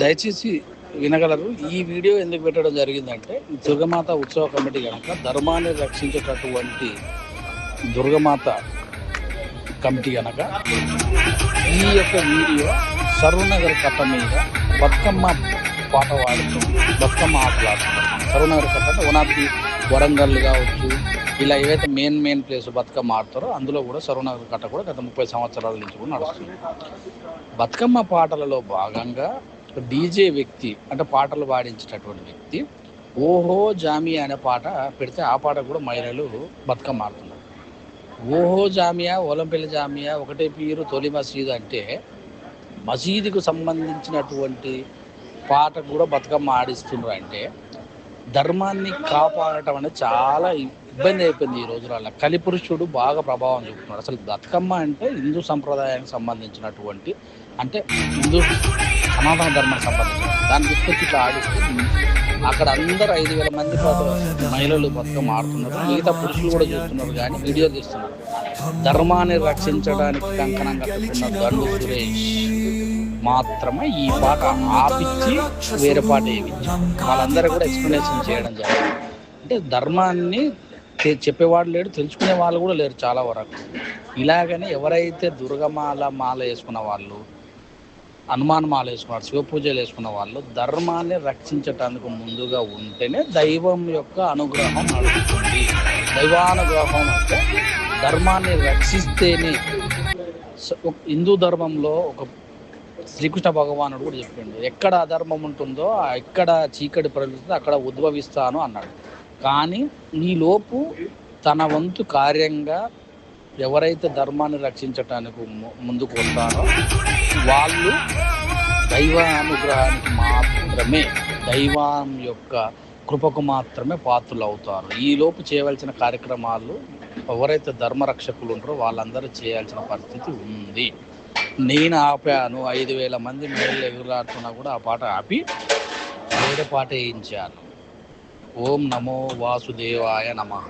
దయచేసి వినగలరు ఈ వీడియో ఎందుకు పెట్టడం జరిగిందంటే దుర్గమాత ఉత్సవ కమిటీ కనుక ధర్మాన్ని రక్షించేటటువంటి దుర్గమాత కమిటీ కనుక ఈ యొక్క వీడియో సర్వనగర్ కట్ట మీద బతుకమ్మ పాట వాడుతూ బతుకమ్మ ఆటలాడుతుంది సర్వనగర్ కట్ట అంటే వనాది వరంగల్ కావచ్చు ఇలా ఏవైతే మెయిన్ మెయిన్ ప్లేస్ బతుకమ్మ ఆడతారో అందులో కూడా సర్వనగర్ కట్ట కూడా గత ముప్పై సంవత్సరాల నుంచి కూడా నడుస్తుంది. బతుకమ్మ పాటలలో భాగంగా డీజే వ్యక్తి అంటే పాటలు పాడించేటటువంటి వ్యక్తి ఓహో జామియా అనే పాట పెడితే ఆ పాట కూడా మహిళలు బతుకమ్మ ఆడుతున్నారు. ఓహో జామియా ఓలంపల్లి జామియా ఒకటే పీరు తొలి మసీదు అంటే మసీదుకు సంబంధించినటువంటి పాట కూడా బతుకమ్మ ఆడిస్తున్నారు అంటే ధర్మాన్ని కాపాడటం అనేది చాలా ఇబ్బంది అయిపోయింది ఈ రోజులలో. కలిపురుషుడు బాగా ప్రభావం చూపుతున్నాడు. అసలు బతుకమ్మ అంటే హిందూ సంప్రదాయానికి సంబంధించినటువంటి అంటే హిందూ సనాతన ధర్మానికి సంబంధించిన దాన్ని తీసుకొచ్చి ఇట్లా ఆడిస్తే అక్కడ అందరు ఐదు వేల మంది మహిళలు బతుకమ్మ ఆడుతున్నారు. మిగతా పురుషులు కూడా చూస్తున్నారు. కానీ వీడియో తీస్తున్నారు. ధర్మాన్ని రక్షించడానికి కంకణం కట్టుకున్న దండు సురేష్ మాత్రమే ఈ పాట ఆపిచ్చి వేరే పాట వేయించి వాళ్ళందరూ కూడా ఎక్స్ప్లెనేషన్ చేయడం జరిగింది. అంటే ధర్మాన్ని చెప్పేవాడు లేడు తెలుసుకునే వాళ్ళు కూడా లేరు చాలా వరకు. ఇలాగనే ఎవరైతే దుర్గమాల మాల వేసుకున్న వాళ్ళు హనుమాన్ మాల వేసుకున్నారు శివ పూజలు వేసుకున్న వాళ్ళు ధర్మాన్ని రక్షించటానికి ముందుగా ఉంటేనే దైవం యొక్క అనుగ్రహం నడుస్తుంది. దైవానుగ్రహం అంటే ధర్మాన్ని రక్షిస్తేనే. హిందూ ధర్మంలో ఒక శ్రీకృష్ణ భగవానుడు కూడా చెప్పిండు ఎక్కడ అధర్మం ఉంటుందో ఎక్కడ చీకటి ప్రజలు అక్కడ ఉద్భవిస్తాను అన్నాడు. కానీ ఈలోపు తన వంతు కార్యంగా ఎవరైతే ధర్మాన్ని రక్షించటానికి ము- ముందుకు వస్తారో వాళ్ళు దైవ అనుగ్రహానికి మాత్రమే దైవం యొక్క కృపకు మాత్రమే పాత్రలు అవుతారు ఈలోపు చేయవలసిన కార్యక్రమాలు ఎవరైతే ధర్మరక్షకులు ఉంటారో వాళ్ళందరూ చేయాల్సిన పరిస్థితి ఉంది. నేను ఆపాను ఐదు వేల మంది మేళ్ళు ఎగురాడుతున్నా కూడా ఆ పాట ఆపి వేరే పాట వేయించాను. ఓం నమో వాసుదేవాయ నమః.